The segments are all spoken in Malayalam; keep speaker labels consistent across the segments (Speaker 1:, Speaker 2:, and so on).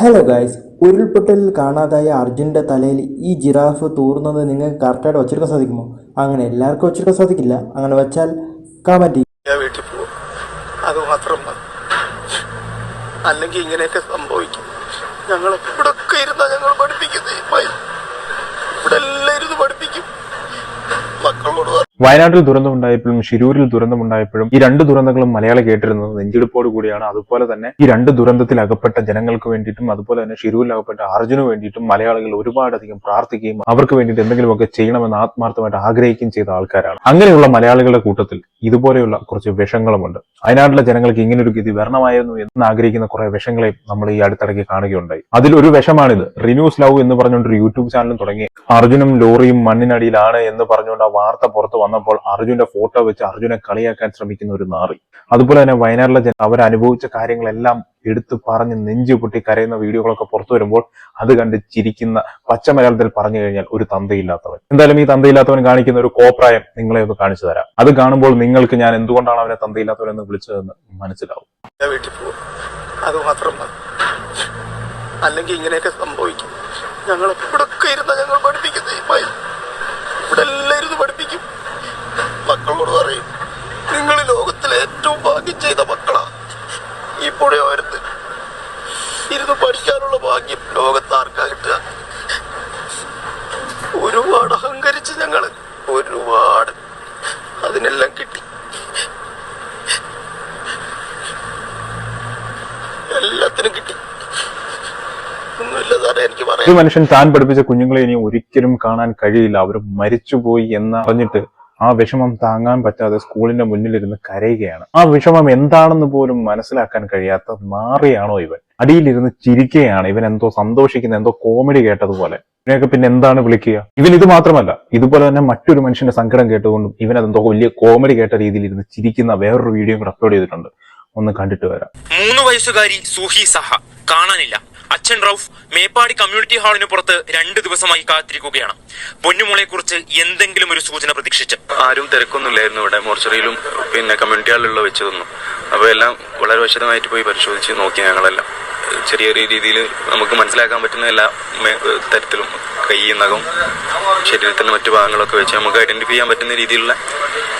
Speaker 1: ഹലോ ഗായ്സ് ഉരുൾപൊട്ടലിൽ കാണാതായ അർജുന്റെ തലയിൽ ഈ ജിറാഫ് തൂറുന്നത് നിങ്ങൾക്ക് കറക്റ്റായിട്ട് വെച്ചെടുക്കാൻ സാധിക്കുമോ? അങ്ങനെ എല്ലാവർക്കും വെച്ചെടുക്കാൻ സാധിക്കില്ല. അങ്ങനെ വെച്ചാൽ
Speaker 2: കമന്റ് വീട്ടിൽ പോകും അത് മാത്രം അല്ലെങ്കിൽ ഇങ്ങനെയൊക്കെ സംഭവിക്കും. ഞങ്ങൾ ഇവിടെ ഇരുന്നാ ഞങ്ങൾ പഠിപ്പിക്കുന്നത് ഇവിടെ എല്ലാം ഇരുന്ന് പഠിപ്പിക്കും മക്കളോട് പറ-
Speaker 3: വയനാട്ടിൽ ദുരന്തമുണ്ടായപ്പോഴും ഷിരൂരിൽ ദുരന്തമുണ്ടായപ്പോഴും ഈ രണ്ട് ദുരന്തങ്ങളും മലയാളി കേട്ടിരുന്നത് നെഞ്ചെടുപ്പോട് കൂടിയാണ്. അതുപോലെ തന്നെ ഈ രണ്ട് ദുരന്തത്തിൽ അകപ്പെട്ട ജനങ്ങൾക്ക് വേണ്ടിയിട്ടും അതുപോലെ തന്നെ ഷിരൂരിൽ അകപ്പെട്ട അർജുനു വേണ്ടിയിട്ടും മലയാളികൾ ഒരുപാടധികം പ്രാർത്ഥിക്കുകയും അവർക്ക് വേണ്ടിയിട്ട് എന്തെങ്കിലുമൊക്കെ ചെയ്യണമെന്ന് ആത്മാർത്ഥമായിട്ട് ആഗ്രഹിക്കുകയും ചെയ്ത ആൾക്കാരാണ്. അങ്ങനെയുള്ള മലയാളികളുടെ കൂട്ടത്തിൽ ഇതുപോലെയുള്ള കുറച്ച് വിഷങ്ങളുമുണ്ട്. വയനാട്ടിലെ ജനങ്ങൾക്ക് ഇങ്ങനെ ഒരു ഗതി വരണമായിരുന്നു എന്ന് ആഗ്രഹിക്കുന്ന കുറെ വിഷങ്ങളെയും നമ്മൾ ഈ അടുത്തിടയ്ക്ക് കാണുകയുണ്ടായി. അതിലൊരു വിഷമാണിത്. റിന്യൂസ് ലവ് എന്ന് പറഞ്ഞുകൊണ്ട് ഒരു യൂട്യൂബ് ചാനലും തുടങ്ങി. അർജുനും ലോറിയും മണ്ണിനടിയിലാണ് എന്ന് പറഞ്ഞുകൊണ്ട് ആ വാർത്ത പുറത്ത് വന്നപ്പോൾ അർജുന്റെ ഫോട്ടോ വെച്ച് അർജുനെ കളിയാക്കാൻ ശ്രമിക്കുന്ന ഒരു നാറി. അതുപോലെ തന്നെ വയനാട്ടിലെ ജന അവരനുഭവിച്ച കാര്യങ്ങളെല്ലാം എടുത്തു പറഞ്ഞ് നെഞ്ചു പൊട്ടി കരയുന്ന വീഡിയോകളൊക്കെ പുറത്തു വരുമ്പോൾ അത് കണ്ട് ചിരിക്കുന്ന പച്ച മലയാളത്തിൽ പറഞ്ഞു കഴിഞ്ഞാൽ ഒരു തന്തയില്ലാത്തവൻ. എന്തായാലും ഈ തന്തയില്ലാത്തവൻ കാണിക്കുന്ന ഒരു കോപ്രായം നിങ്ങളെ ഒന്ന് കാണിച്ചു തരാം. അത് കാണുമ്പോൾ നിങ്ങൾക്ക് ഞാൻ എന്തുകൊണ്ടാണ് അവനെ തന്തയില്ലാത്തവൻ എന്ന് വിളിച്ചതെന്ന് മനസ്സിലാവും.
Speaker 2: വീട്ടിൽ പോകും അതുമാത്രം മതി. അല്ലെങ്കിൽ ഇങ്ങനെയൊക്കെ സംഭവിക്കും. ഞങ്ങൾ ഇവിടെ ഇരുന്നാ ഞങ്ങൾ പഠിപ്പിക്കുന്നത് ഇവിടെ എല്ലാം ഇരുന്ന് പഠിപ്പിക്കും മക്കളോട് പറയും നിങ്ങൾ ഈ ലോകത്തിലെ ഏറ്റവും ഭാഗ്യം ചെയ്ത മക്കളാ ഈ പുഴയോരത്ത് ഇരുന്ന് പഠിക്കാനുള്ള ഭാഗ്യം ലോകത്താർക്കായിട്ട് ഒരുപാട് അഹങ്കരിച്ച് ഞങ്ങൾ ഒരുപാട് അതിനെല്ലാം കിട്ടി. എല്ലാത്തിനും കിട്ടി. ഈ
Speaker 3: മനുഷ്യൻ താൻ പഠിപ്പിച്ച കുഞ്ഞുങ്ങളെ ഇനി ഒരിക്കലും കാണാൻ കഴിയില്ല. അവർ മരിച്ചുപോയി എന്ന് പറഞ്ഞിട്ട് ആ വിഷമം താങ്ങാൻ പറ്റാതെ സ്കൂളിന്റെ മുന്നിലിരുന്ന് കരയുകയാണ്. ആ വിഷമം എന്താണെന്ന് പോലും മനസ്സിലാക്കാൻ കഴിയാത്ത മാറിയാണോ ഇവൻ? അടിയിലിരുന്ന് ചിരിക്കുകയാണ്. ഇവൻ എന്തോ സന്തോഷിക്കുന്ന എന്തോ കോമഡി കേട്ടതുപോലെ. ഇവനെയൊക്കെ പിന്നെ എന്താണ് വിളിക്കുക? ഇവൻ ഇത് മാത്രമല്ല ഇതുപോലെ തന്നെ മറ്റൊരു മനുഷ്യന്റെ സങ്കടം കേട്ടുകൊണ്ടും ഇവൻ അതെന്തോ വലിയ കോമഡി കേട്ട രീതിയിൽ ഇരുന്ന് ചിരിക്കുന്ന വേറൊരു വീഡിയോ കൂടെ അപ്ലോഡ് ചെയ്തിട്ടുണ്ട്. ഒന്ന് കണ്ടിട്ട് വരാം.
Speaker 4: മൂന്ന് വയസ്സുകാരി സുഹി സഹ. കാണാനില്ല. അച്ഛൻ റൌഫ് മേപ്പാടി കമ്മ്യൂണിറ്റി ഹാളിന് പുറത്ത് രണ്ട് ദിവസമായി കാത്തിരിക്കുകയാണ്. പൊന്നുമോളെ കുറിച്ച് എന്തെങ്കിലും ഒരു സൂചന പ്രതീക്ഷിച്ച്.
Speaker 5: ആരും തിരക്കൊന്നുമില്ലായിരുന്നു ഇവിടെ. മോർച്ചറിയിലും പിന്നെ കമ്മ്യൂണിറ്റി ഹാളിലുള്ള വെച്ചതൊന്നും അപ്പോൾ എല്ലാം വളരെ വിശദമായിട്ട് പോയി പരിശോധിച്ച് നോക്കി ഞങ്ങളെല്ലാം. ചെറിയ ചെറിയ രീതിയിൽ നമുക്ക് മനസ്സിലാക്കാൻ പറ്റുന്ന എല്ലാ തരത്തിലും കൈ നഖം ശരീരത്തിന്റെ മറ്റു ഭാഗങ്ങളൊക്കെ വെച്ച് നമുക്ക് ഐഡന്റിഫൈ ചെയ്യാൻ പറ്റുന്ന രീതിയിലുള്ള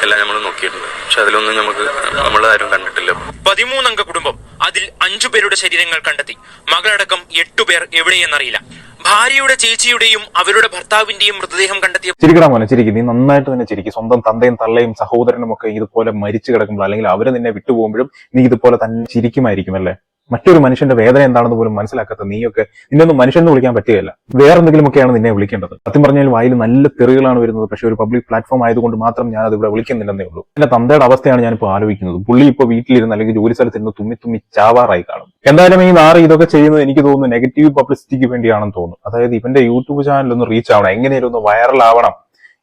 Speaker 5: എല്ലാം നമ്മൾ നോക്കിയിട്ടുണ്ട്. പക്ഷെ അതിലൊന്നും നമുക്ക് നമ്മൾ ആരും കണ്ടിട്ടില്ല.
Speaker 4: പതിമൂന്നംഗ കുടുംബം അതിൽ അഞ്ചു പേരുടെ ശരീരങ്ങൾ കണ്ടെത്തി. മകളടക്കം എട്ടുപേർ എവിടെയെന്നറിയില്ല. ഭാര്യയുടെ ചേച്ചിയുടെയും അവരുടെ ഭർത്താവിന്റെയും മൃതദേഹം കണ്ടെത്തിയ
Speaker 3: ചിരിക്കടാ മോനെ ചിരിക്കും. നീ നന്നായിട്ട് തന്നെ ചിരിക്കും. സ്വന്തം തന്തയും തള്ളയും സഹോദരനും ഒക്കെ ഇതുപോലെ മരിച്ചു കിടക്കുമ്പോൾ അല്ലെങ്കിൽ അവർ നിന്നെ വിട്ടുപോകുമ്പോഴും നീ ഇതുപോലെ തന്നെ ചിരിക്കുമായിരിക്കും അല്ലേ? മറ്റൊരു മനുഷ്യന്റെ വേദന എന്താണെന്ന് പോലും മനസ്സിലാക്കാത്ത നീയൊക്കെ നിന്നൊന്നും മനുഷ്യൻ എന്ന് വിളിക്കാൻ പറ്റുകയില്ല. വേറെ എന്തെങ്കിലുമൊക്കെയാണ് നിന്നെ വിളിക്കേണ്ടത്. സത്യം പറഞ്ഞാൽ വായിൽ നല്ല തെറികളാണ് വരുന്നത്. പക്ഷെ ഒരു പബ്ലിക് പ്ലാറ്റ്ഫോം ആയതുകൊണ്ട് മാത്രം ഞാൻ അത് ഇവിടെ വിളിക്കുന്നില്ലെന്നേ ഉള്ളൂ. എന്റെ തന്തയുടെ അവസ്ഥയാണ് ഞാനിപ്പോൾ ആലോചിക്കുന്നത്. പുള്ളി ഇപ്പോൾ വീട്ടിലിരുന്ന് അല്ലെങ്കിൽ ജോലി സ്ഥലത്തിരുന്ന് തുമ്മി തുമ്മി ചാവാറായി കാണും. എന്തായാലും ഈ നാറ് ഇതൊക്കെ ചെയ്യുന്നത് എനിക്ക് തോന്നുന്നു നെഗറ്റീവ് പബ്ലിസിറ്റിക്ക് വേണ്ടിയാണെന്ന് തോന്നുന്നു. അതായത് ഇവന്റെ യൂട്യൂബ് ചാനലൊന്ന് ഒന്ന് റീച്ച് ആവണം. എങ്ങനെയാലും ഒന്ന് വൈറൽ ആവണം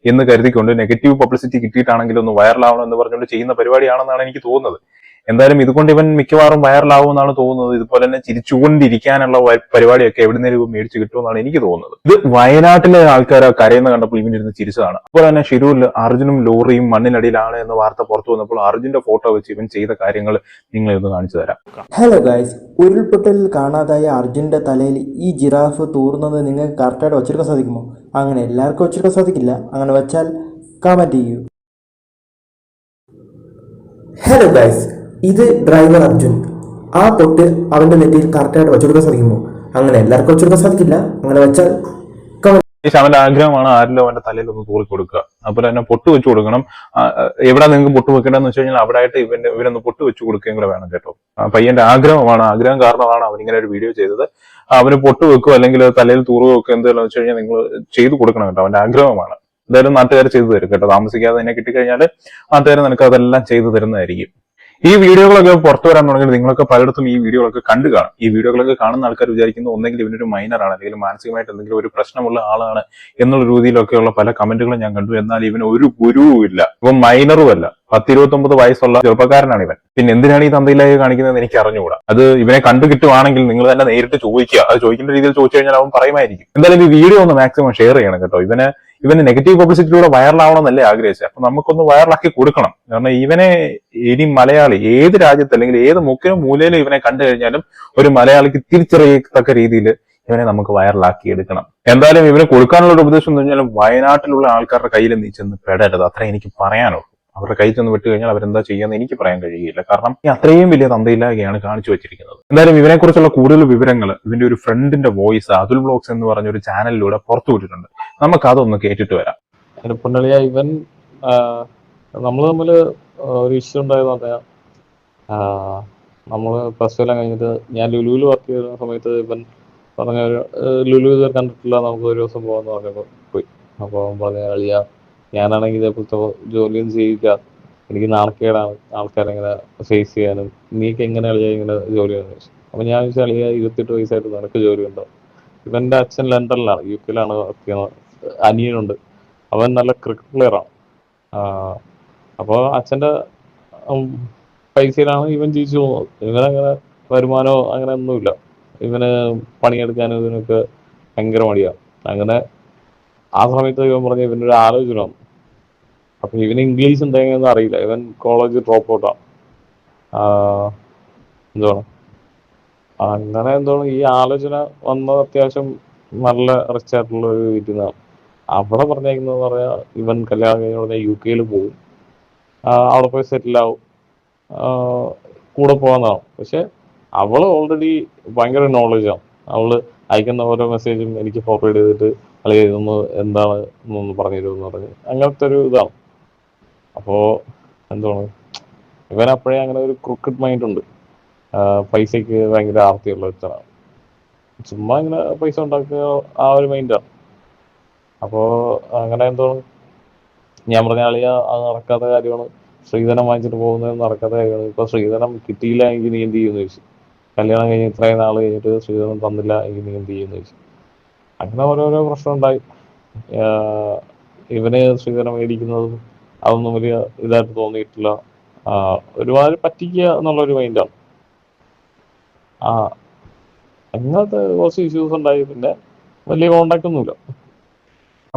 Speaker 3: എന്ന് കരുതിക്കൊണ്ട് നെഗറ്റീവ് പബ്ലിസിറ്റി കിട്ടിയിട്ടാണെങ്കിലും ഒന്ന് വൈറൽ ആവണം എന്ന് പറഞ്ഞുകൊണ്ട് ചെയ്യുന്ന പരിപാടിയാണെന്നാണ് എനിക്ക് തോന്നുന്നത്. എന്തായാലും ഇതുകൊണ്ട് ഇവൻ മിക്കവാറും വൈറലാവുമെന്നാണ് തോന്നുന്നത്. ഇതുപോലെ തന്നെ ചിരിച്ചുകൊണ്ടിരിക്കാനുള്ള പരിപാടിയൊക്കെ എവിടുന്നേലും മേടിച്ച് കിട്ടുമെന്നാണ് എനിക്ക് തോന്നുന്നത്. ഇത് വയനാട്ടിലെ ആൾക്കാർ കരയുന്ന കണ്ടപ്പോൾ ഇവനിരുന്ന് ചിരിച്ചതാണ്. അതുപോലെ തന്നെ ഷിരൂരിൽ അർജുനും ലോറിയും മണ്ണിനടിയിലാണ് എന്ന വാർത്ത പുറത്തു വന്നപ്പോൾ അർജുന്റെ ഫോട്ടോ വെച്ച് ഇവൻ ചെയ്ത കാര്യങ്ങൾ നിങ്ങളെ ഒന്ന് കാണിച്ചു തരാം.
Speaker 1: ഹലോ ഗായ്സ് ഉരുൾപൊട്ടലിൽ കാണാതായ അർജുന്റെ തലയിൽ ഈ ജിറാഫ് തൂർന്നത് നിങ്ങൾ കറക്റ്റായിട്ട് വച്ചെടുക്കാൻ സാധിക്കുമോ? അങ്ങനെ എല്ലാവർക്കും വച്ചെടുക്കാൻ സാധിക്കില്ല. അങ്ങനെ വെച്ചാൽ കമന്റ് ചെയ്യൂ. ഹലോ ഗായ്സ് ഇത് ഡ്രൈവർ അർജുൻ. ആ പൊട്ട് അവന്റെ നെറ്റിയിൽ കറക്റ്റായിട്ട് വെച്ചുകൊടുക്കാൻ സാധിക്കുമോ അങ്ങനെ. എല്ലാവർക്കും വെച്ചുകൊടുക്കാൻ സാധിക്കില്ല. അങ്ങനെ വെച്ചാൽ
Speaker 3: അവന്റെ ആഗ്രഹമാണ് ആരിലും അവന്റെ തലയിൽ ഒന്ന് തൂറി കൊടുക്കുക. അതുപോലെ തന്നെ പൊട്ട് വെച്ച് കൊടുക്കണം. എവിടെ നിങ്ങൾക്ക് പൊട്ട് വെക്കേണ്ടതെന്ന് വെച്ച് കഴിഞ്ഞാൽ അവിടെ ആയിട്ട് ഇവന്റെ ഇവരൊന്ന് പൊട്ട് വെച്ച് കൊടുക്കുകയും കൂടെ വേണം കേട്ടോ. പയ്യന്റെ ആഗ്രഹമാണ്. ആഗ്രഹം കാരണമാണ് അവൻ ഇങ്ങനെ ഒരു വീഡിയോ ചെയ്തത്. അവന് പൊട്ട് വെക്കുക അല്ലെങ്കിൽ തലയിൽ തൂറ് വെക്കുക എന്തെങ്കിലും വെച്ച് കഴിഞ്ഞാൽ നിങ്ങൾ ചെയ്തു കൊടുക്കണം കേട്ടോ. അവന്റെ ആഗ്രഹമാണ്. എന്തായാലും നാട്ടുകാർ ചെയ്തു തരും കേട്ടോ. താമസിക്കാതെ തന്നെ കിട്ടിക്കഴിഞ്ഞാൽ നാട്ടുകാർ നിനക്ക് അതെല്ലാം ചെയ്തു തരുന്നതായിരിക്കും. ഈ വീഡിയോകളൊക്കെ പുറത്തു വരാൻ തുടങ്ങി നിങ്ങളൊക്കെ പലയിടത്തും ഈ വീഡിയോകളൊക്കെ കണ്ടു കാണും. ഈ വീഡിയോകളൊക്കെ കാണുന്ന ആൾക്കാർ വിചാരിക്കുന്നത് ഒന്നെങ്കിലും ഇവനൊരു മൈനറാണ് അല്ലെങ്കിൽ മാനസികമായിട്ട് എന്തെങ്കിലും ഒരു പ്രശ്നമുള്ള ആളാണ് എന്നുള്ള രീതിയിലൊക്കെയുള്ള പല കമന്റുകളും ഞാൻ കണ്ടു. എന്നാൽ ഇവന് ഒരു ഗുരുവും ഇല്ല. ഇവൻ മൈനറും അല്ല. പത്തിരുപത്തൊമ്പത് വയസ്സുള്ള ചെറുപ്പക്കാരനാണ് ഇവൻ. പിന്നെ എന്തിനാണ് ഈ തന്തയിലായി കാണിക്കുന്നത് എനിക്ക് അറിഞ്ഞുകൂടാ. അത് ഇവനെ കണ്ടു കിട്ടുവാണെങ്കിൽ നിങ്ങൾ തന്നെ നേരിട്ട് ചോദിക്കുക. അത് ചോദിക്കേണ്ട രീതിയിൽ ചോദിച്ചു കഴിഞ്ഞാൽ അവൻ പറയുമായിരിക്കും. എന്തായാലും ഈ വീഡിയോ ഒന്ന് മാക്സിമം ഷെയർ ചെയ്യണം കേട്ടോ. ഇവന് ഇവന് നെഗറ്റീവ് പബ്ലിസിറ്റിയിലൂടെ വൈറലാവണമെന്നല്ലേ ആഗ്രഹിച്ചത് അപ്പൊ നമുക്കൊന്ന് വൈറലാക്കി കൊടുക്കണം. കാരണം ഇവനെ ഇനി മലയാളി ഏത് രാജ്യത്ത് അല്ലെങ്കിൽ ഏത് മുക്കിനും മൂലയിലും ഇവനെ കണ്ടു കഴിഞ്ഞാലും ഒരു മലയാളിക്ക് തിരിച്ചറിയത്തക്ക രീതിയിൽ ഇവനെ നമുക്ക് വൈറലാക്കി എടുക്കണം. എന്തായാലും ഇവന് കൊടുക്കാനുള്ള ഒരു ഉപദേശം എന്ന് പറഞ്ഞാൽ വയനാട്ടിലുള്ള ആൾക്കാരുടെ കയ്യിൽ നീ ചെന്ന് പെടരുത്. അത്ര എനിക്ക് പറയാനുള്ളൂ. അവരുടെ കയ്യിൽ ചെന്ന് വിട്ട് കഴിഞ്ഞാൽ അവരെന്താ ചെയ്യാന്ന് എനിക്ക് പറയാൻ കഴിയില്ല കാരണം ഈ അത്രയും വലിയ തന്തയില്ലാതെയാണ് കാണിച്ചു വെച്ചിരിക്കുന്നത്. എന്തായാലും ഇതിനെക്കുറിച്ചുള്ള കൂടുതൽ വിവരങ്ങൾ ഇതിന്റെ ഒരു ഫ്രണ്ടിന്റെ വോയിസ് അതുൽ ബ്ലോഗ്സ് എന്ന് പറഞ്ഞ ഒരു ചാനലിലൂടെ പുറത്തു വിട്ടിട്ടുണ്ട്. നമുക്ക് അതൊന്ന് കേട്ടിട്ട് വരാം.
Speaker 6: പൊന്നളിയ ഇവൻ നമ്മൾ തമ്മിൽ ഒരു ഇഷ്യൂ ഉണ്ടായെന്ന് പറഞ്ഞാൽ നമ്മൾ പ്ലസ് ടു എല്ലാം കഴിഞ്ഞിട്ട് ഞാൻ ലുലുവിൽ വർക്ക് ചെയ്യുന്ന സമയത്ത് ഇവൻ പറഞ്ഞ ലുലു ഇത് കണ്ടിട്ടില്ല നമുക്ക് ഒരു ദിവസം പോകാമെന്ന് പറഞ്ഞപ്പോൾ പോയി. അപ്പോൾ പറഞ്ഞ അളിയ ഞാനാണെങ്കിൽ ഇതേപോലത്തെ ജോലിയൊന്നും ചെയ്യില്ല. എനിക്ക് നാണക്കേടാണ് ആൾക്കാരെ ഇങ്ങനെ ഫേസ് ചെയ്യാനും. നീക്ക് എങ്ങനെ അളിയ ഇങ്ങനെ ജോലി ചോദിച്ചു അപ്പോൾ ഞാൻ ചോദിച്ചാൽ അളിയ ഇരുപത്തെട്ട് വയസ്സായിട്ട് നിനക്ക് ജോലി ഉണ്ടോ? ഇവന്റെ അച്ഛൻ ലണ്ടനിലാണ്. യു കെയിലാണ് വർക്ക് ചെയ്യുന്നത്. അനിയനുണ്ട്. അവൻ നല്ല ക്രിക്കറ്റ് പ്ലെയറാണ് അപ്പോൾ അച്ഛന്റെ ഉം, പൈസയിലാണ് ഇവൻ ജീവിച്ചു പോകുന്നത്. ഇവനങ്ങനെ വരുമാനോ അങ്ങനെ ഒന്നുമില്ല ഇവന് പണിയെടുക്കാനും ഇതിനൊക്കെ ഭയങ്കര മടിയാണ് അങ്ങനെ ആ സമയത്ത് ഇവൻ പറഞ്ഞ ഇവനൊരു ആലോചന വന്നു അപ്പൊ ഇവന് ഇംഗ്ലീഷ് എന്തെങ്കിലും അറിയില്ല. ഇവൻ കോളേജ് ഡ്രോപ്പ് ഔട്ടാണ് എന്താണ് അങ്ങനെ എന്തോ ഈ ആലോചന വന്നത് അത്യാവശ്യം നല്ല റിച്ച് ആയിട്ടുള്ള ഒരു വീട്ടിൽ നിന്നാണ്. അവിടെ പറഞ്ഞേക്കുന്നത് പറയാ ഇവൻ കല്യാണം കഴിഞ്ഞ ഉടനെ യു കെയിൽ പോകും. അവിടെ പോയി സെറ്റിൽ ആവും. കൂടെ പോകാന്നാണ് പക്ഷെ അവൾ ഓൾറെഡി ഭയങ്കര നോളജാണ് അവൾ അയക്കുന്ന ഓരോ മെസ്സേജും എനിക്ക് ഫോർവേഡ് ചെയ്തിട്ട് അല്ലെങ്കിൽ ഇതൊന്ന് എന്താണ് എന്നൊന്ന് പറഞ്ഞു തരുമെന്ന് പറഞ്ഞ് അങ്ങനത്തെ ഒരു ഇതാണ്. അപ്പോ എന്താണ് ഇവൻ അപ്പോഴേ അങ്ങനെ ഒരു ക്രിക്കറ്റ് മൈൻഡ് ഉണ്ട്. പൈസയ്ക്ക് ഭയങ്കര ആർത്തിയുള്ള ഒരുത്തനാണ് ചുമ്മാ ഇങ്ങനെ പൈസ ഉണ്ടാക്കുക ആ ഒരു മൈൻഡാണ് അപ്പോ അങ്ങനെ എന്തോ ഞാൻ പറഞ്ഞ ആളിയ അത് നടക്കാത്ത കാര്യമാണ്. ശ്രീധനം വാങ്ങിച്ചിട്ട് പോകുന്നത് നടക്കാത്ത കാര്യമാണ്. ഇപ്പൊ ശ്രീധനം കിട്ടിയില്ല എങ്കിൽ നീ എന്ത് ചെയ്യുമെന്ന് ചോദിച്ചു. കല്യാണം കഴിഞ്ഞ് ഇത്രയും നാൾ കഴിഞ്ഞിട്ട് ശ്രീധനം തന്നില്ല എങ്കിൽ നീ എന്ത് ചെയ്യുമെന്ന് ചോദിച്ചു. അങ്ങനെ ഓരോരോ പ്രശ്നം ഉണ്ടായി ഇവനെ ശ്രീധരം മേടിക്കുന്നതും അതൊന്നും വലിയ ഇതായിട്ട് തോന്നിയിട്ടില്ല. ഒരുപാട് പറ്റിക്കുക എന്നുള്ളൊരു മൈൻഡാണ് ആ അങ്ങനത്തെ കുറച്ച് ഇഷ്യൂസ് ഉണ്ടായി. പിന്നെ വലിയ കോണ്ടാക്ട് ഒന്നുമില്ല.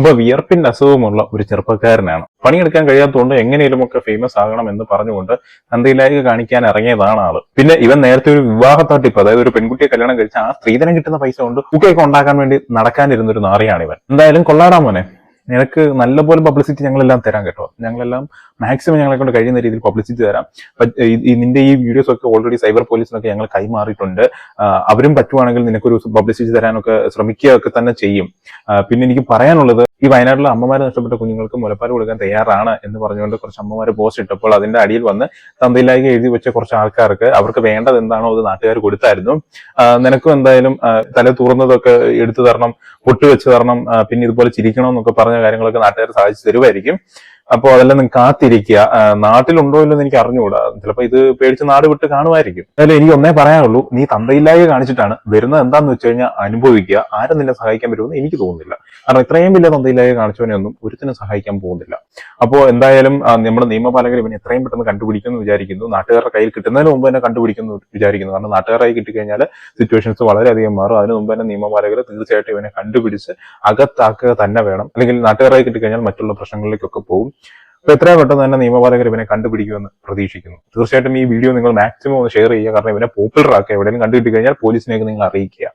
Speaker 3: അപ്പൊ വിയർപ്പിന്റെ അസുഖമുള്ള ഒരു ചെറുപ്പക്കാരനാണ്. പണിയെടുക്കാൻ കഴിയാത്തതുകൊണ്ട് എങ്ങനെയും ഒക്കെ ഫേമസ് ആകണം എന്ന് പറഞ്ഞുകൊണ്ട് നന്ദിയിലേക്ക് കാണിക്കാൻ ഇറങ്ങിയതാണ് ആൾ. പിന്നെ ഇവൻ നേരത്തെ ഒരു വിവാഹ അതായത് ഒരു പെൺകുട്ടിയെ കല്യാണം കഴിച്ച ആ സ്ത്രീധനം കിട്ടുന്ന പൈസ കൊണ്ട് കുക്കിയൊക്കെ ഉണ്ടാക്കാൻ വേണ്ടി നടക്കാനിരുന്ന ഒരു നാറിയാണ് ഇവൻ. എന്തായാലും കൊള്ളാടാ മോനെ. നിനക്ക് നല്ലപോലെ പബ്ലിസിറ്റി ഞങ്ങളെല്ലാം തരാൻ കേട്ടോ. ഞങ്ങളെല്ലാം മാക്സിമം ഞങ്ങളെ കൊണ്ട് കഴിയുന്ന രീതിയിൽ പബ്ലിസിറ്റി തരാം. നിന്റെ ഈ വീഡിയോസ് ഒക്കെ ഓൾറെഡി സൈബർ പോലീസിനൊക്കെ ഞങ്ങൾ കൈമാറിയിട്ടുണ്ട്. അവരും പറ്റുവാണെങ്കിൽ നിനക്കൊരു പബ്ലിസിറ്റി തരാനൊക്കെ ശ്രമിക്കുകയൊക്കെ തന്നെ ചെയ്യും. പിന്നെ എനിക്ക് പറയാനുള്ളത് ഈ വയനാട്ടിലെ അമ്മമാരെ നഷ്ടപ്പെട്ട കുഞ്ഞുങ്ങൾക്ക് മുലപ്പാൽ കൊടുക്കാൻ തയ്യാറാണ് എന്ന് പറഞ്ഞുകൊണ്ട് കുറച്ച് അമ്മമാര് പോസ്റ്റ് ഇട്ടപ്പോൾ അതിന്റെ അടിയിൽ വന്ന് തന്തയിലായി എഴുതി വെച്ച കുറച്ച് ആൾക്കാർക്ക് അവർക്ക് വേണ്ടത് എന്താണോ അത് നാട്ടുകാർ കൊടുത്തായിരുന്നു. നിനക്കും എന്തായാലും തല തുറന്നതൊക്കെ എടുത്തു തരണം പൊട്ടുവെച്ച് തരണം പിന്നെ ഇതുപോലെ ചിരിക്കണം എന്നൊക്കെ പറഞ്ഞ കാര്യങ്ങളൊക്കെ നാട്ടുകാർ സാധിച്ചു തരുമായിരിക്കും. അപ്പോൾ അതെല്ലാം നിങ്ങൾ കാത്തിരിക്കുക. നാട്ടിലുണ്ടോ ഇല്ലെന്ന് എനിക്ക് അറിഞ്ഞുകൂടാ. ചിലപ്പോൾ ഇത് പേടിച്ച് നാട് വിട്ട് കാണുമായിരിക്കും. അതായത് എനിക്ക് ഒന്നേ പറയാനുള്ളൂ നീ തന്തയില്ലായ്മ കാണിച്ചിട്ടാണ് വരുന്നത് എന്താന്ന് വെച്ച് കഴിഞ്ഞാൽ അനുഭവിക്കുക. ആരും നിന്നെ സഹായിക്കാൻ വരുമെന്ന് എനിക്ക് തോന്നുന്നില്ല. കാരണം ഇത്രയും വലിയ തന്തയില്ലായ്മ കാണിച്ചവനെ ഒന്നും ഒരുത്തിനും സഹായിക്കാൻ പോകുന്നില്ല. അപ്പോൾ എന്തായാലും നമ്മുടെ നിയമപാലകർ ഇവനെ എത്രയും പെട്ടെന്ന് കണ്ടുപിടിക്കുമെന്ന് വിചാരിക്കുന്നു. നാട്ടുകാരുടെ കയ്യിൽ കിട്ടുന്നതിന് മുമ്പ് തന്നെ കണ്ടുപിടിക്കുന്നു വിചാരിക്കുന്നു. കാരണം നാട്ടുകാരായി കിട്ടിക്കഴിഞ്ഞാൽ സിറ്റുവേഷൻസ് വളരെയധികം മാറും. അതിന് മുമ്പ് തന്നെ നിയമപാലകർ തീർച്ചയായിട്ടും ഇവനെ കണ്ടുപിടിച്ച് അകത്താക്കുക തന്നെ വേണം. അല്ലെങ്കിൽ നാട്ടുകാരായി കിട്ടിക്കഴിഞ്ഞാൽ മറ്റുള്ള പ്രശ്നങ്ങളിലേക്കൊക്കെ പോകും. അപ്പൊ എത്രയും പെട്ടെന്ന് തന്നെ നിയമപാലകർ ഇവനെ കണ്ടുപിടിക്കുമെന്ന് പ്രതീക്ഷിക്കുന്നു. തീർച്ചയായിട്ടും ഈ വീഡിയോ നിങ്ങൾ മാക്സിമം ഒന്ന് ഷെയർ ചെയ്യുക. കാരണം ഇവനെ പോപ്പുലർ ആക്കുക. എവിടെയെങ്കിലും കണ്ടുകിട്ടി കഴിഞ്ഞാൽ പോലീസിനെയൊക്കെ നിങ്ങൾ അറിയിക്കുക.